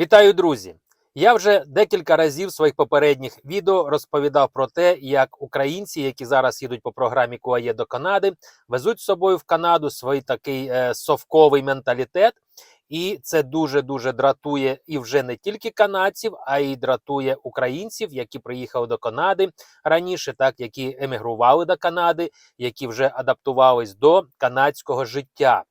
Вітаю, друзі! Я вже декілька разів в своїх попередніх відео розповідав про те, як українці, які зараз їдуть по програмі КУАЄ до Канади, везуть з собою в Канаду свій такий е, совковий менталітет. І це дуже дуже дратує і вже не тільки канадців, а й дратує українців, які приїхали до Канади раніше, так які емігрували до Канади, які вже адаптувались до канадського життя.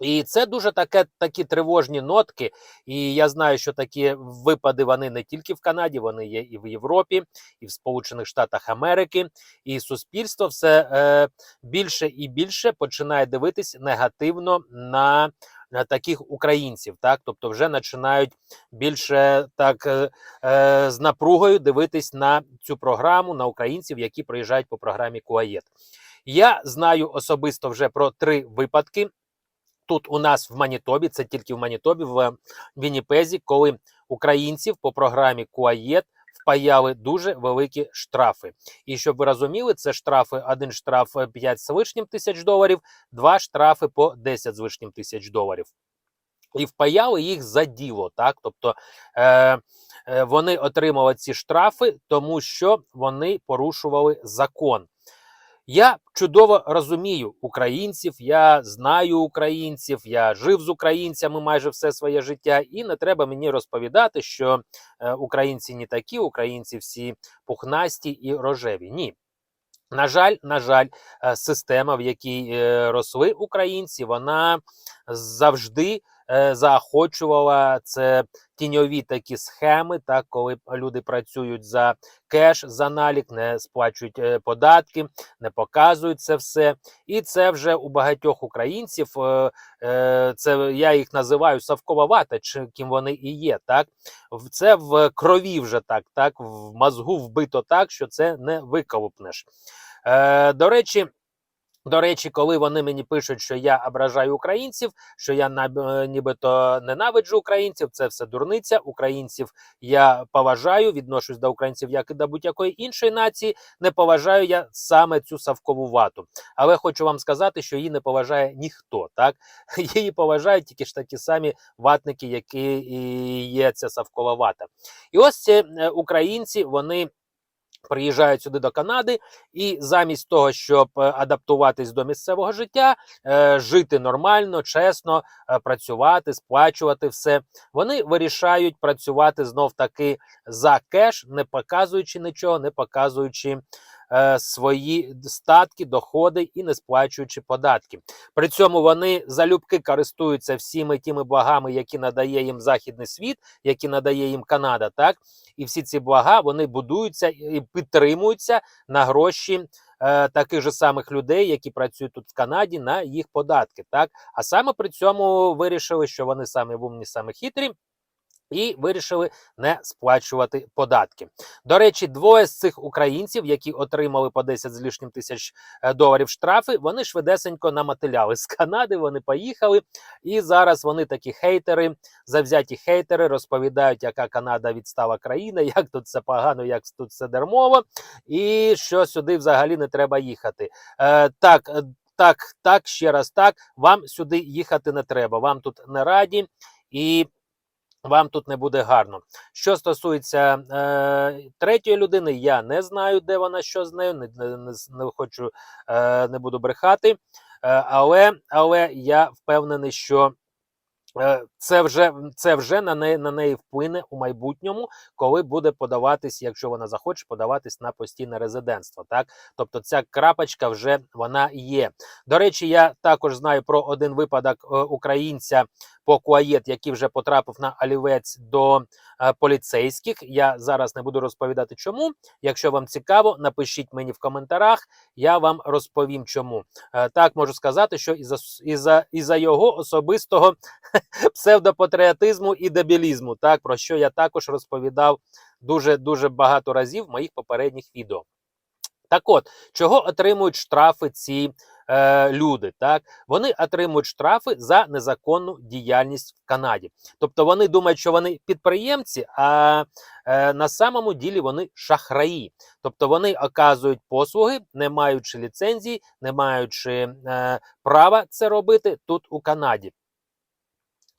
І це дуже таке такі тривожні нотки. І я знаю, що такі випади вони не тільки в Канаді, вони є і в Європі, і в Сполучених Штатах Америки. І суспільство все е, більше і більше починає дивитись негативно на. Таких українців, так тобто вже починають більше так е, е, з напругою дивитись на цю програму на українців, які приїжджають по програмі КУАЄТ. Я знаю особисто вже про три випадки тут у нас в Манітобі, це тільки в Манітобі, в Вінніпезі, коли українців по програмі КУАЄТ впаяли дуже великі штрафи. І щоб ви розуміли, це штрафи: один штраф 5 з лишнім тисяч доларів, два штрафи по 10 з лишнім тисяч доларів. І впаяли їх за діло, так тобто е, е, вони отримали ці штрафи, тому що вони порушували закон. Я чудово розумію українців, я знаю українців, я жив з українцями майже все своє життя, і не треба мені розповідати, що е, українці не такі, українці всі пухнасті і рожеві. Ні. На жаль, на жаль, е, система, в якій е, росли українці, вона завжди заохочувала це тіньові такі схеми, так коли люди працюють за кеш, за налік, не сплачують е, податки, не показують це все. І це вже у багатьох українців. е, е, Це я їх називаю совкова вата, чи ким вони і є. Так це в крові вже так, так в мозгу вбито так, що це не виколупнеш. Е, До речі. До речі, коли вони мені пишуть, що я ображаю українців, що я е, нібито ненавиджу українців, це все дурниця. Українців я поважаю, відношусь до українців як і до будь-якої іншої нації. Не поважаю я саме цю савкову вату. Але хочу вам сказати, що її не поважає ніхто. Так її поважають тільки ж такі самі ватники, які і є ця савкова вата. І ось ці е, українці вони. Приїжджають сюди до Канади, і замість того, щоб е, адаптуватись до місцевого життя, е, жити нормально, чесно, е, працювати, сплачувати все, вони вирішають працювати знов таки за кеш, не показуючи нічого, не показуючи е, свої статки, доходи і не сплачуючи податки. При цьому вони залюбки користуються всіми тими благами, які надає їм західний світ, які надає їм Канада, так і всі ці блага вони будуються і підтримуються на гроші. е, Таких же самих людей, які працюють тут в Канаді, на їх податки, так а саме при цьому вирішили, що вони самі умні, самі хитрі, і вирішили не сплачувати податки. До речі, двоє з цих українців, які отримали по 10 з лишнім тисяч е, доларів штрафи, вони швидесенько намотиляли з Канади. Вони поїхали, і зараз вони такі хейтери, завзяті хейтери, розповідають, яка Канада відстала країна, як тут все погано, як тут все дермово, і що сюди взагалі не треба їхати. Е, так. е, Так, так, ще раз так. Вам сюди їхати не треба. Вам тут не раді, і вам тут не буде гарно. Що стосується е, третьої людини, я не знаю, де вона, що з нею, не, не, не, хочу, е, не буду брехати. Е, але, але я впевнений, що е, це вже, це вже на неї, на неї вплине у майбутньому, коли буде подаватись, якщо вона захоче, подаватись на постійне резидентство. Так, тобто ця крапочка вже вона є. До речі, я також знаю про один випадок е, українця по Куаєт, який вже потрапив на олівець до е, поліцейських. Я зараз не буду розповідати, чому. Якщо вам цікаво, напишіть мені в коментарях, я вам розповім, чому. Е, так можу сказати, що із-за із-за, із-за його особистого псевдопатріотизму і дебілізму, так про що я також розповідав дуже дуже багато разів в моїх попередніх відео. Так от, чого отримують штрафи ці е, люди? Так, вони отримують штрафи за незаконну діяльність в Канаді. Тобто вони думають, що вони підприємці, а е, на самому ділі вони шахраї. Тобто вони оказують послуги, не маючи ліцензії, не маючи е, права це робити тут у Канаді.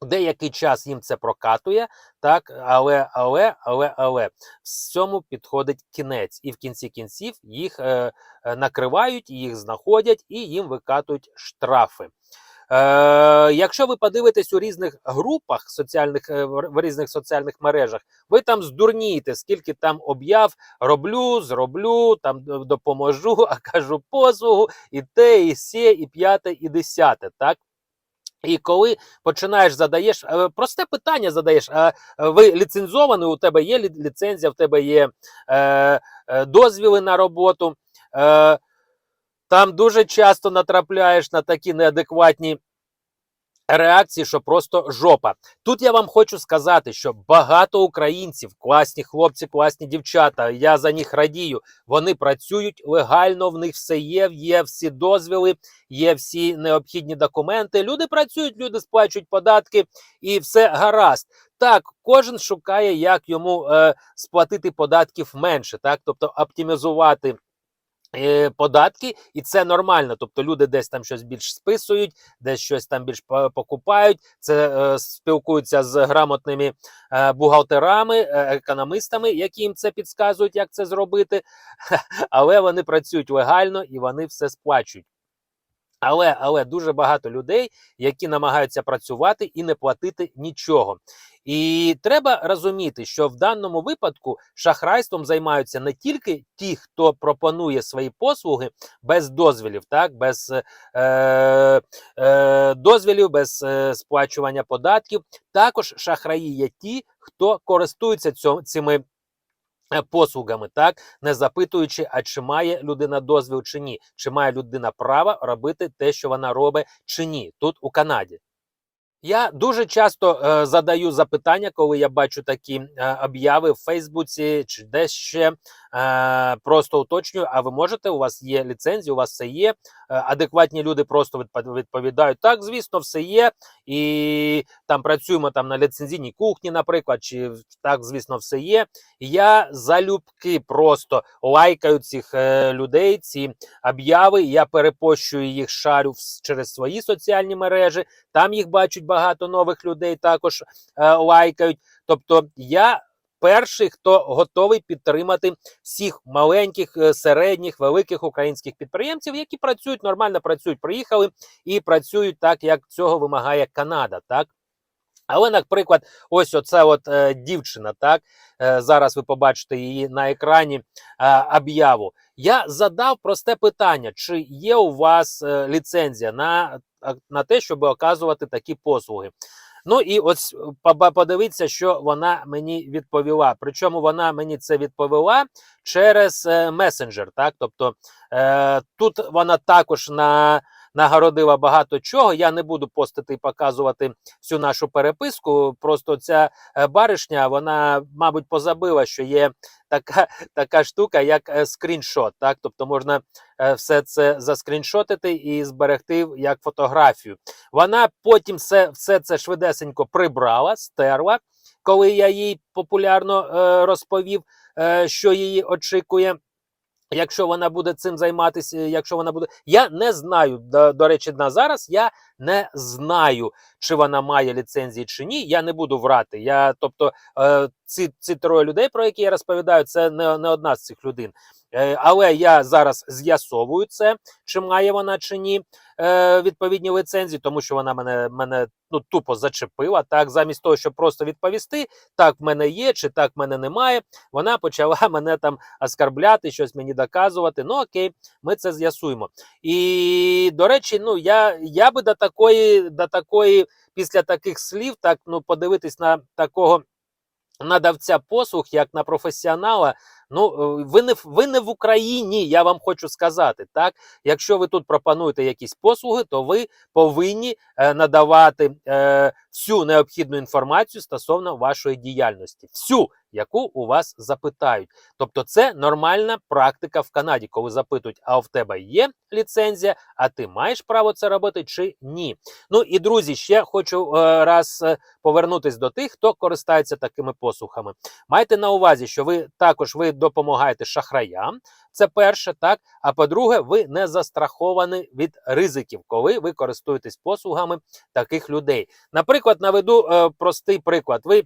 Деякий час їм це прокатує, так, але, але, але, але всьому підходить кінець, і в кінці кінців їх е, е, накривають, їх знаходять і їм викатують штрафи. Е, якщо ви подивитесь у різних групах соціальних е, в різних соціальних мережах, ви там здурнієте, скільки там об'яв роблю, зроблю, там допоможу, а кажу послугу, і те, і сє, і п'яте, і десяте. Так. І коли починаєш задаєш е, просте питання, задаєш: а е, ви ліцензовані, у тебе є ліцензія, в тебе є е, е, дозвіли на роботу. Е, там дуже часто натрапляєш на такі неадекватні реакції, що просто жопа. Тут я вам хочу сказати, що багато українців, класні хлопці, класні дівчата. Я за них радію. Вони працюють легально, в них все є, є всі дозвіли, є всі необхідні документи. Люди працюють, люди сплачують податки і все гаразд. Так, кожен шукає, як йому е, сплатити податків менше, так, тобто оптимізувати. Е, Податки, і це нормально. Тобто люди десь там щось більш списують, десь щось там більш покупають. Це е, спілкуються з грамотними е, бухгалтерами, е, економістами, які їм це підказують, як це зробити. Але вони працюють легально і вони все сплачують. Але, але дуже багато людей, які намагаються працювати і не платити нічого. І треба розуміти, що в даному випадку шахрайством займаються не тільки ті, хто пропонує свої послуги без дозвілів, так без е, е, дозвілів, без е, сплачування податків. Також шахраї є ті, хто користується цими. е, Послугами, так не запитуючи, а чи має людина дозвіл чи ні, чи має людина право робити те, що вона робить, чи ні, тут у Канаді. Я дуже часто е, задаю запитання, коли я бачу такі е, обяви в Фейсбуці чи десь ще. Е, просто уточнюю, а ви можете, у вас є ліцензія, у вас все є. Е, адекватні люди просто відпо- відповідають: так, звісно, все є. І там працюємо там на ліцензійній кухні, наприклад, чи так, звісно, все є. Я залюбки просто лайкаю цих е, людей, ці обяви. Я перепощую їх, шарю через свої соціальні мережі. Там їх бачать багато нових людей, також е, лайкають. Тобто я перший, хто готовий підтримати всіх маленьких, е, середніх, великих українських підприємців, які працюють нормально, працюють, приїхали і працюють так, як цього вимагає Канада. Так. Але, наприклад, ось оце от е, дівчина, так е, зараз ви побачите її на екрані е, об'яву. Я задав просте питання: чи є у вас е, ліцензія на, на те, щоб оказувати такі послуги? Ну і ось поба- подивіться, що вона мені відповіла. Причому вона мені це відповіла через е, месенджер. Так, тобто е, тут вона також на. Нагородила багато чого. Я не буду постити і показувати всю нашу переписку. Просто ця е, баришня, вона, мабуть, позабила, що є така, така штука, як е, скріншот. Так, тобто можна е, все це заскріншотити і зберегти як фотографію. Вона потім все, все це швидесенько прибрала, стерла, коли я їй популярно розповів, що її очікує. Якщо вона буде цим займатися, якщо вона буде. Я не знаю. До, до речі, на зараз я не знаю, чи вона має ліцензії чи ні. Я не буду врати. Я, тобто, е, ці, ці троє людей, про які я розповідаю, це не, не одна з цих людей. Е, але я зараз з'ясовую це, чи має вона чи ні е, відповідні ліцензії, тому що вона мене, мене ну, тупо зачепила. Так, замість того, щоб просто відповісти, так в мене є, чи так в мене немає. Вона почала мене там оскарбляти, щось мені доказувати. Ну окей, ми це з'ясуємо. І до речі, ну я, я би до такої, до такої, після таких слів, так ну подивитись на такого надавця послуг, як на професіонала. Ну, е, ви не ви не в Україні, я вам хочу сказати. Так, якщо ви тут пропонуєте якісь послуги, то ви повинні е, надавати е, всю необхідну інформацію стосовно вашої діяльності, всю, яку у вас запитають. Тобто, це нормальна практика в Канаді, коли запитують, а в тебе є ліцензія, а ти маєш право це робити чи ні. Ну і друзі, ще хочу е, раз е, повернутись до тих, хто користається такими послугами. Майте на увазі, що ви також ви допомагаєте шахраям. Це перше, так. А по-друге, ви не застраховані від ризиків, коли ви користуєтесь послугами таких людей. Наприклад, наведу е, простий приклад. Ви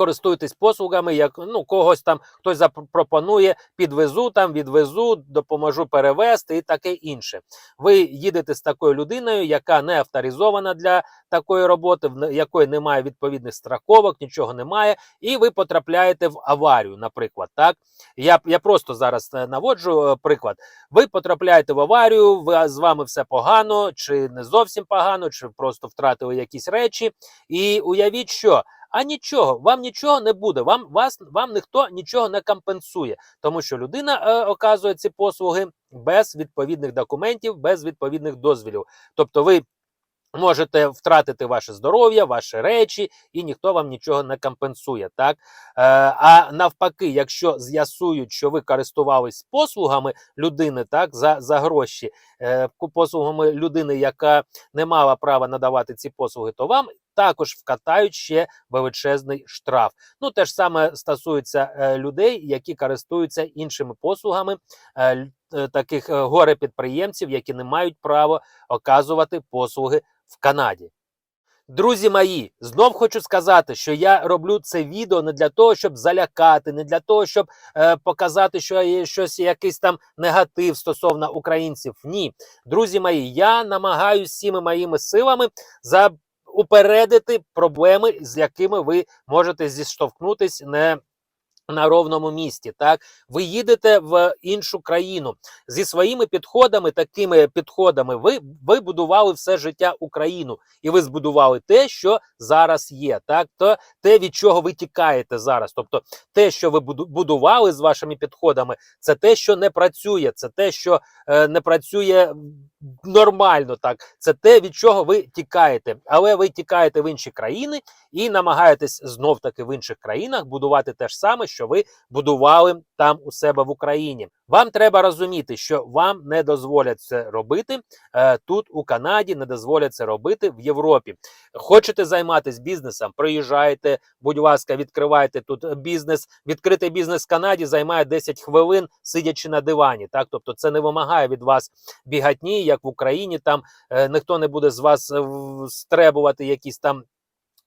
користуєтесь послугами, як ну когось там хтось запропонує, підвезу там, відвезу, допоможу перевезти і таке інше. Ви їдете з такою людиною, яка не авторизована для такої роботи, в якої немає відповідних страховок, нічого немає, і ви потрапляєте в аварію, наприклад. Так я, я просто зараз е, наводжу е, приклад. Ви потрапляєте в аварію, ви, з вами все погано, чи не зовсім погано, чи просто втратили якісь речі. І уявіть, що. А нічого, вам нічого не буде. Вам вас вам ніхто нічого не компенсує, тому що людина е, оказує ці послуги без відповідних документів, без відповідних дозвілів. Тобто, ви можете втратити ваше здоров'я, ваші речі, і ніхто вам нічого не компенсує. Так е, а навпаки, якщо з'ясують, що ви користувались послугами людини, так за, за гроші, е, послугами людини, яка не мала права надавати ці послуги, то вам також вкатають ще величезний штраф. Ну те ж саме стосується е, людей, які користуються іншими послугами. е, е, Таких е, горе-підприємців, які не мають права оказувати послуги в Канаді. Друзі мої, знов хочу сказати, що я роблю це відео не для того, щоб залякати, не для того, щоб е, показати, що є щось, якийсь там негатив стосовно українців. Ні, друзі мої, я намагаюся всіми моїми силами за упередити проблеми, з якими ви можете зіштовхнутись не на ровному місці. Так, ви їдете в іншу країну зі своїми підходами, такими підходами. Ви, ви будували все життя Україну, і ви збудували те, що зараз є. Так, то те, від чого ви тікаєте зараз. Тобто, те, що ви буду- будували з вашими підходами, це те, що не працює, це те, що е, не працює нормально. Так, це те, від чого ви тікаєте. Але ви тікаєте в інші країни і намагаєтесь знов таки в інших країнах будувати те ж саме, що ви будували там у себе в Україні. Вам треба розуміти, що вам не дозволять це робити е, тут, у Канаді, не дозволять це робити в Європі. Хочете займатися бізнесом? Приїжджайте, будь ласка, відкривайте тут бізнес. Відкритий бізнес в Канаді займає 10 хвилин, сидячи на дивані. Так, тобто, це не вимагає від вас бігатні, як в Україні. Там е, ніхто не буде з вас е, стребувати якісь там.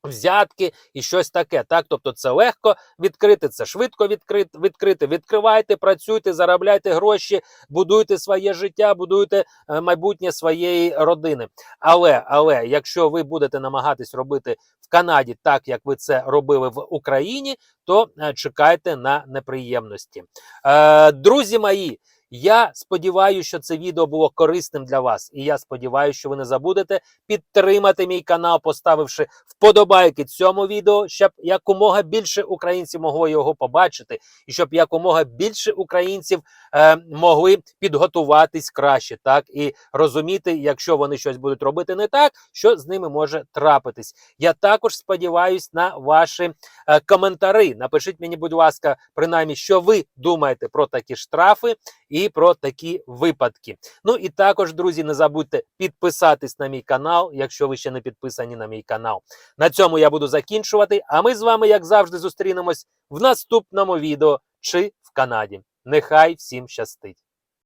Взятки і щось таке, так тобто це легко відкрити, це швидко відкрити, відкрити. Відкривайте, працюйте, заробляйте гроші, будуйте своє життя, будуйте е, майбутнє своєї родини. Але але якщо ви будете намагатись робити в Канаді так, як ви це робили в Україні, то чекайте на неприємності. Е, друзі мої. Я сподіваюся, що це відео було корисним для вас, і я сподіваюся, що ви не забудете підтримати мій канал, поставивши вподобайки цьому відео, щоб якомога більше українців могло його побачити, і щоб якомога більше українців е, могли підготуватись краще, так і розуміти, якщо вони щось будуть робити не так, що з ними може трапитись. Я також сподіваюся на ваші е, коментари. Напишіть мені, будь ласка, принаймні, що ви думаєте про такі штрафи і про такі випадки. Ну і також, друзі, не забудьте підписатись на мій канал, якщо ви ще не підписані на мій канал. На цьому я буду закінчувати. А ми з вами, як завжди, зустрінемось в наступному відео чи в Канаді. Нехай всім щастить!